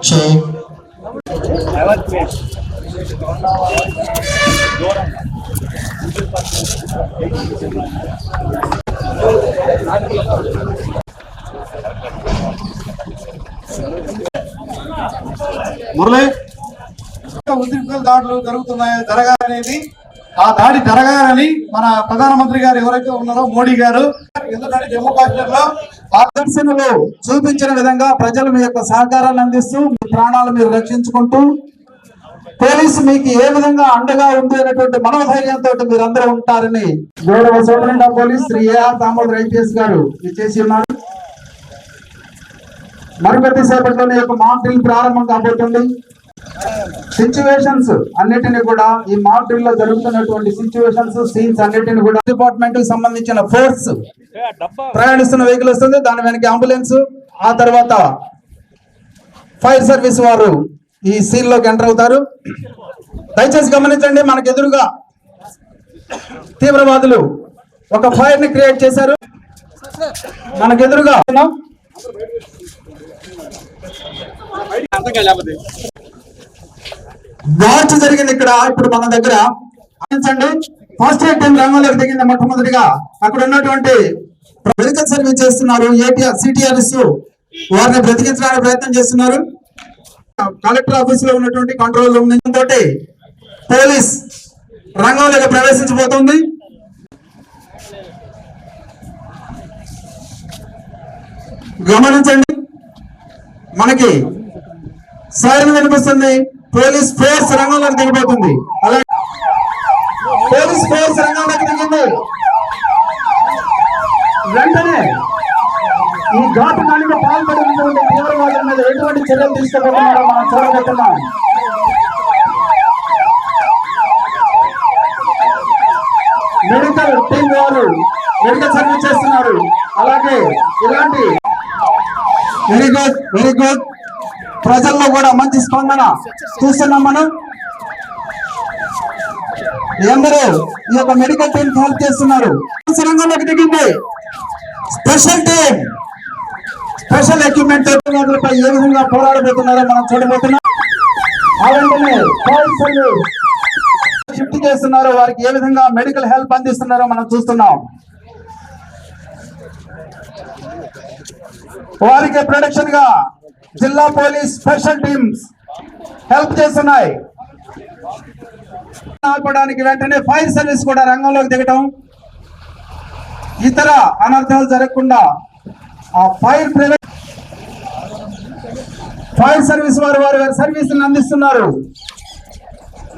Check. Murali ఉద్రిక్తల దాడులు జరుగుతున్నాయి జరగాలనేది ఆ దాడి జరగాలని మన ప్రధానమంత్రి గారు ఎవరైతే ఉన్నారో మోడీ గారు ఎందుకంటే జమ్మూ కాశ్మీర్లో ఆకర్షణలు చూపించిన విధంగా ప్రజలు మీ యొక్క సహకారాన్ని అందిస్తూ మీ ప్రాణాలు మీరు రక్షించుకుంటూ పోలీసు మీకు ఏ విధంగా అండగా ఉంది అనేటువంటి మనోధైర్యంతో మీరు అందరూ ఉంటారని గౌరవ superintendent police Shri A R Damodar IPS గారు చేసి ఉన్నారు. మరికొద్ది మీ యొక్క మాక్ డ్రిల్ ప్రారంభం కాబోతుంది. సిచ్యువేషన్స్ అన్నిటిని కూడా ఈ మాక్ డ్రిల్లో జరుగుతున్నటువంటి సిచ్యువేషన్స్ సీన్స్ అన్నిటిని కూడా డిపార్ట్మెంట్కి సంబంధించిన ఫోర్స్ ప్రయాణిస్తున్న వెహికల్ వస్తుంది దాని వెనక అంబులెన్స్ ఆ తర్వాత ఫైర్ సర్వీస్ వారు ఈ సీన్లోకి ఎంటర్ అవుతారు. దయచేసి గమనించండి మనకు ఎదురుగా తీవ్రవాదులు ఒక ఫైర్ని క్రియేట్ చేశారు. మనకు ఎదురుగా మార్చ్ జరిగింది ఇక్కడ. ఇప్పుడు మన దగ్గర ఫస్ట్ ఎయిడ్ టైం రంగంలోకి దిగింది మొట్టమొదటిగా. అక్కడ ఉన్నటువంటి మెడికల్ సర్వీస్ చేస్తున్నారు. ఏటీఆర్ సిటిఆర్ఎస్ వారిని బ్రతికించడానికి ప్రయత్నం చేస్తున్నారు. కలెక్టర్ ఆఫీస్లో ఉన్నటువంటి కంట్రోల్ రూమ్ తోటి పోలీస్ రంగంలోకి ప్రవేశించబోతుంది. గమనించండి. మనకి సైరన్ వినిపిస్తుంది. పోలీస్ ఫోర్స్ రంగంలోకి దిగిపోతుంది. అలాగే పోలీస్ ఫోర్స్ రంగంలోకి దిగింది. వెంటనే ఈ ఘాటు దానికి పాల్పడినటువంటి తీవ్రవాదుల మీద ఎటువంటి చర్యలు తీసుకోబోతున్నారో మనం చూడబోతున్నాం మెడికల్ టీం వారు మెడికల్ సర్వీస్ చేస్తున్నారు. అలాగే ఇలాంటి వెరీ గుడ్ వెరీ గుడ్ ప్రజల్లో కూడా మంచి స్పందన చూస్తున్నాం మనం. అందరూ ఈ యొక్క మెడికల్ టీం హెల్ప్ చేస్తున్నారు. రంగంలోకి దిగింది స్పెషల్ టీం స్పెషల్ ఎక్విప్మెంట్ పై ఏ విధంగా పోరాడబోతున్నారో మనం చూడబోతున్నాం. ఆ షిఫ్ట్ చేస్తున్నారో. వారికి ఏ విధంగా మెడికల్ హెల్ప్ అందిస్తున్నారో మనం చూస్తున్నాం. వారికి ప్రొడక్షన్గా జిల్లా పోలీస్ స్పెషల్ టీమ్స్ హెల్ప్ చేస్తున్నాయి. ఆపడానికి వెంటనే ఫైర్ సర్వీస్ కూడా రంగంలోకి దిగటం. ఇతర అనర్థాలు జరగకుండా ఆ ఫైర్ ప్రివెంట్ ఫైర్ సర్వీస్ వారు వారి వారి సర్వీసులను అందిస్తున్నారు.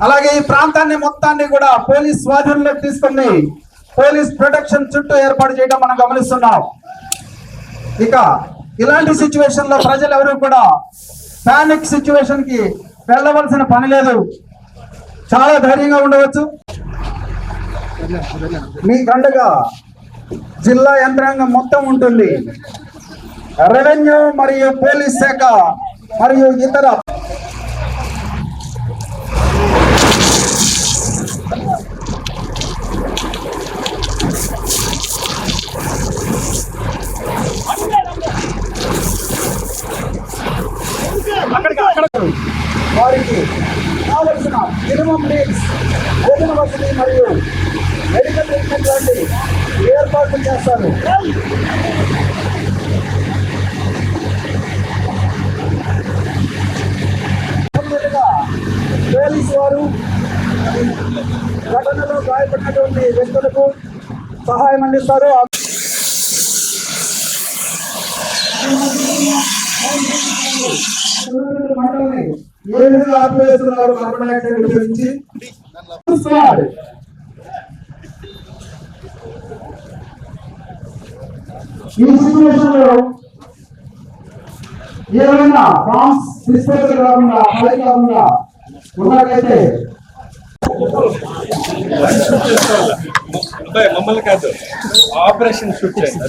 అలాగే ఈ ప్రాంతాన్ని మొత్తాన్ని కూడా పోలీస్ స్వాధీనంలోకి తీసుకుని పోలీస్ ప్రొటెక్షన్ చుట్టూ ఏర్పాటు చేయడం మనం గమనిస్తున్నాం. ఇక ఇలాంటి సిచ్యువేషన్లో ప్రజలు ఎవరు కూడా పానిక్ సిచ్యువేషన్కి వెళ్ళవలసిన పని లేదు. చాలా ధైర్యంగా ఉండవచ్చు. మీ గండగా జిల్లా యంత్రాంగం మొత్తం ఉంటుంది. రెవెన్యూ మరియు పోలీస్ శాఖ మరియు ఇతర పోలీసు వారు ఘటనలో గాయపడినటువంటి వ్యక్తులకు సహాయం అందిస్తారు. మంటల్ని ఏ విధంగా ఆపివేస్తున్నారు కార్బన్ డైఆక్సైడ్ ఉపయోగించి ఈ సిచ్యువేషన్లో ఏమైనా బాంబ్స్ డిస్పోజల్ కాకుండా ఫైర్ కాకుండా ఉన్నట్లయితే మమ్మల్ని కాదు. ఆపరేషన్ షూట్ చేయండి.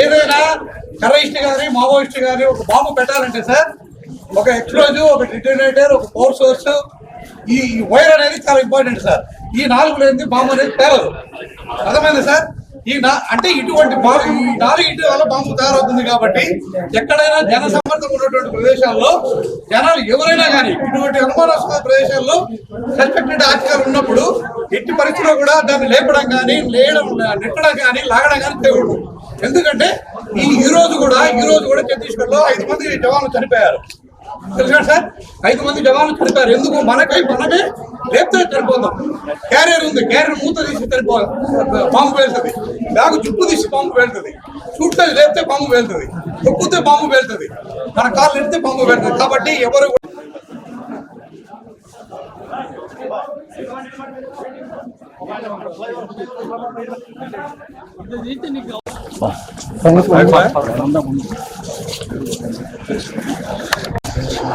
ఏదైనా టెర్రరిస్ట్ కానీ మావోయిస్ట్ కానీ ఒక బాంబు పెట్టాలంటే సార్ ఒక ఎక్స్ప్లోజివ్ ఒక డిటోనేటర్ ఒక పవర్ సోర్స్ ఈ వైర్ అనేది చాలా ఇంపార్టెంట్ సార్. ఈ నాలుగు లేనిది బాంబు అనేది పేలదు. అర్థమైంది సార్? ఈ అంటే ఇటువంటి బా- నాలుగు వల్ల బాంబు తయారవుతుంది కాబట్టి ఎక్కడైనా జన సమర్థం ఉన్నటువంటి ప్రదేశాల్లో జనాలు ఎవరైనా కానీ ఇటువంటి అనుమానాస్పద ప్రదేశాల్లో సస్పెక్టెడ్ ఆర్టికల్ ఉన్నప్పుడు ఎట్టి పరిస్థితిలో కూడా దాన్ని లేపడం కానీ లేయడం నెట్టడం కానీ లాగడం కానీ చేయకూడదు ఎందుకంటే ఈ ఈ రోజు కూడా ఈ రోజు కూడా ఛత్తీస్గఢ్లో ఐదు మంది జవాన్లు చనిపోయారు. తెలుసా సార్? ఐదు మంది జవాన్లు చనిపోయారు. ఎందుకు? మనకై మనమే లేపితే చనిపోతాం. క్యారియర్ ఉంది. క్యారియర్ మూత తీసి చనిపో బాంబు వెళ్తుంది బ్యాగు చుట్టూ తీసి బాంబు వెళ్తుంది చుట్టూ లేపితే బాంబు వెళ్తుంది తొక్కితే బాంబు వెళ్తుంది మన కాళ్ళు ఎడితే బాంబు వెళ్తుంది కాబట్టి ఎవరు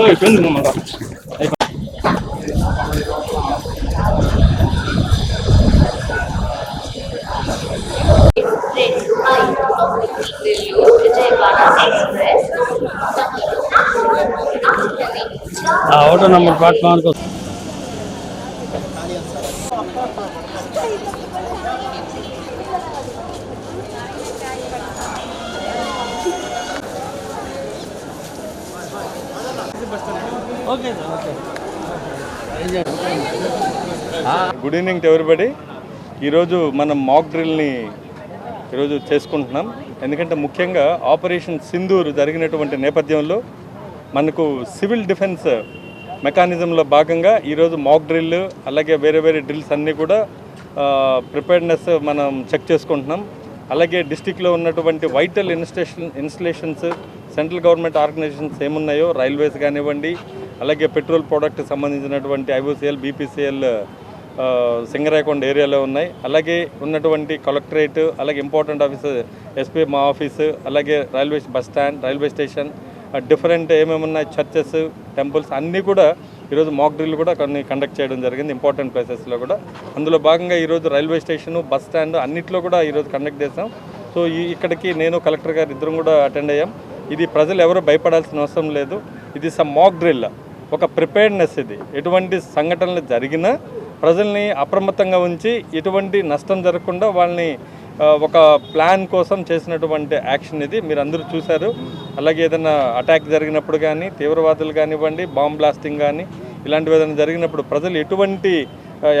కూడా ఆ auto number platform okay sir okay. Good evening everybody. ఈరోజు మనం మాక్ డ్రిల్ని ఈరోజు చేసుకుంటున్నాం. ఎందుకంటే ముఖ్యంగా ఆపరేషన్ సింధూర్ జరిగినటువంటి నేపథ్యంలో మనకు సివిల్ డిఫెన్స్ మెకానిజంలో భాగంగా ఈరోజు మాక్ డ్రిల్ అలాగే వేరే వేరే డ్రిల్స్ అన్నీ కూడా ప్రిపేర్నెస్ మనం చెక్ చేసుకుంటున్నాం. అలాగే డిస్టిక్లో ఉన్నటువంటి vital installation installations central government organisations ఏమున్నాయో రైల్వేస్ కానివ్వండి అలాగే పెట్రోల్ ప్రోడక్ట్ సంబంధించినటువంటి ఐఓసీఎల్ బీపీసీఎల్ సింగరాయకొండ ఏరియాలో ఉన్నాయి. అలాగే ఉన్నటువంటి కలెక్టరేట్ అలాగే ఇంపార్టెంట్ ఆఫీస్ ఎస్పీ మా ఆఫీసు అలాగే railway bus stand railway station different ఏమేమి ఉన్నాయి చర్చెస్ టెంపుల్స్ అన్నీ కూడా ఈరోజు మాక్ డ్రిల్ కూడా కొన్ని కండక్ట్ చేయడం జరిగింది ఇంపార్టెంట్ ప్లేసెస్లో కూడా. అందులో భాగంగా ఈరోజు రైల్వే స్టేషన్ బస్ స్టాండ్ అన్నిట్లో కూడా ఈరోజు కండక్ట్ చేసాం సో ఈ ఇక్కడికి నేను కలెక్టర్ గారు ఇద్దరం కూడా అటెండ్ అయ్యాం. ఇది ప్రజలు ఎవరు భయపడాల్సిన అవసరం లేదు. ఇది సమ్ మాక్ డ్రిల్ ఒక ప్రిపేర్డ్నెస్ ఇది. ఎటువంటి సంఘటనలు జరిగినా ప్రజల్ని అప్రమత్తంగా ఉంచి ఎటువంటి నష్టం జరగకుండా వాళ్ళని ఒక ప్లాన్ కోసం చేసినటువంటి యాక్షన్ ఇది. మీరు అందరూ చూశారు. అలాగే ఏదైనా అటాక్ జరిగినప్పుడు కానీ తీవ్రవాదులు కానివ్వండి బాంబ్ బ్లాస్టింగ్ కానీ ఇలాంటివి ఏదైనా జరిగినప్పుడు ప్రజలు ఎటువంటి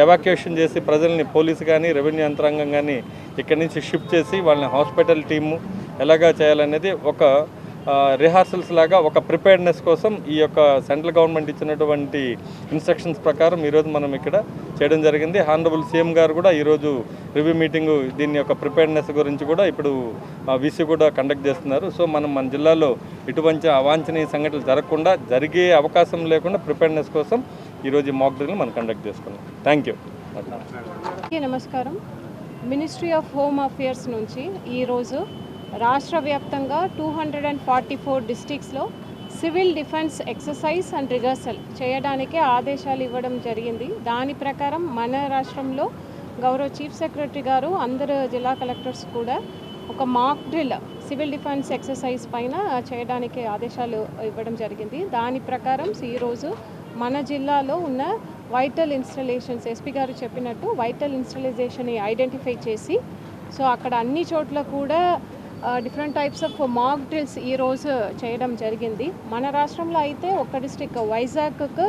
ఎవాక్యుయేషన్ చేసి ప్రజల్ని పోలీసు కానీ రెవెన్యూ యంత్రాంగం కానీ ఇక్కడి నుంచి షిఫ్ట్ చేసి వాళ్ళని హాస్పిటల్ టీము ఎలాగా చేయాలనేది ఒక రిహార్సల్స్ లాగా ఒక ప్రిపేర్డ్నెస్ కోసం ఈ యొక్క సెంట్రల్ గవర్నమెంట్ ఇచ్చినటువంటి ఇన్స్ట్రక్షన్స్ ప్రకారం ఈరోజు మనం ఇక్కడ చేయడం జరిగింది. హానరబుల్ సీఎం గారు కూడా ఈరోజు రివ్యూ మీటింగ్ దీని యొక్క ప్రిపేర్డ్నెస్ గురించి కూడా ఇప్పుడు వీసీ కూడా కండక్ట్ చేస్తున్నారు. సో మనం మన జిల్లాలో ఇటువంటి అవాంఛనీయ సంఘటనలు జరగకుండా జరిగే అవకాశం లేకుండా ప్రిపేర్డ్నెస్ కోసం ఈరోజు మాక్ డ్రిల్ మనం కండక్ట్ చేసుకున్నాం. థ్యాంక్ యూ నమస్కారం. మినిస్ట్రీ ఆఫ్ హోమ్ అఫేర్స్ నుంచి ఈరోజు రాష్ట్ర వ్యాప్తంగా two hundred and forty four డిస్టిక్స్లో civil defence exercise and rehearsal చేయడానికి ఆదేశాలు ఇవ్వడం జరిగింది. దాని ప్రకారం మన రాష్ట్రంలో గౌరవ చీఫ్ సెక్రటరీ గారు అందరు జిల్లా కలెక్టర్స్ కూడా ఒక mock drill civil defence exercise పైన చేయడానికి ఆదేశాలు ఇవ్వడం జరిగింది. దాని ప్రకారం ఈరోజు మన జిల్లాలో ఉన్న వైటల్ ఇన్స్టలేషన్స్ ఎస్పీ గారు చెప్పినట్టు వైటల్ ఇన్స్టలైజేషన్ని ఐడెంటిఫై చేసి సో అక్కడ అన్ని చోట్ల కూడా different types of mock drills ఈరోజు చేయడం జరిగింది. మన రాష్ట్రంలో అయితే ఒక్క డిస్టిక్ వైజాగ్కు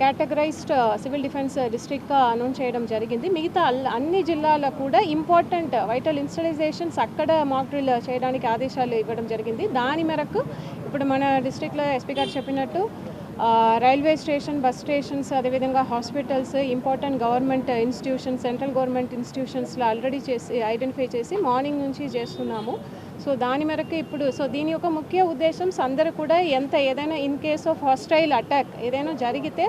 కేటగరైజ్డ్ సివిల్ డిఫెన్స్ డిస్ట్రిక్ట్గా అనౌన్స్ చేయడం జరిగింది. మిగతా అన్ని జిల్లాల్లో కూడా ఇంపార్టెంట్ వైటల్ ఇన్స్టలైజేషన్స్ అక్కడ మాక్ డ్రిల్ చేయడానికి ఆదేశాలు ఇవ్వడం జరిగింది. దాని మేరకు ఇప్పుడు మన డిస్ట్రిక్ట్లో ఎస్పీ గారు చెప్పినట్టు రైల్వే స్టేషన్ బస్ స్టేషన్స్ అదేవిధంగా hospitals important government institutions central government ఇన్స్టిట్యూషన్స్లో already చేసి ఐడెంటిఫై చేసి మార్నింగ్ నుంచి చేస్తున్నాము. సో దాని మేరకు ఇప్పుడు సో దీని యొక్క ముఖ్య ఉద్దేశం అందరూ కూడా ఎంత ఏదైనా in case of hostile attack ఏదైనా జరిగితే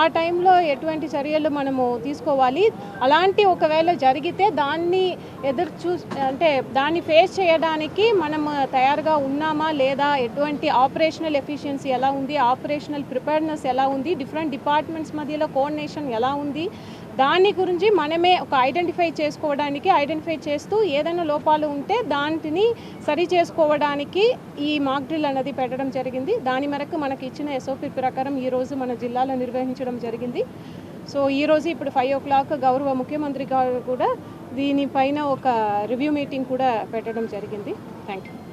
ఆ టైంలో ఎటువంటి చర్యలు మనము తీసుకోవాలి. అలాంటి ఒకవేళ జరిగితే దాన్ని ఎదురు చూ అంటే దాన్ని ఫేస్ చేయడానికి మనం తయారుగా ఉన్నామా లేదా ఎటువంటి ఆపరేషనల్ ఎఫిషియన్సీ ఎలా ఉంది ఆపరేషనల్ ప్రిపేర్నెస్ ఎలా ఉంది డిఫరెంట్ డిపార్ట్మెంట్స్ మధ్యలో కోఆర్డినేషన్ ఎలా ఉంది దాని గురించి మనమే ఒక ఐడెంటిఫై చేసుకోవడానికి ఐడెంటిఫై చేస్తూ ఏదైనా లోపాలు ఉంటే దానిని సరి చేసుకోవడానికి ఈ మాక్ డ్రిల్ అనేది పెట్టడం జరిగింది. దాని మేరకు మనకి ఇచ్చిన ఎస్ఓపి ప్రకారం ఈరోజు మన జిల్లాలో నిర్వహించడం జరిగింది. సో ఈరోజు ఇప్పుడు ఫైవ్ ఓ క్లాక్ గౌరవ ముఖ్యమంత్రి గారు కూడా దీనిపైన ఒక రివ్యూ మీటింగ్ కూడా పెట్టడం జరిగింది. Thank you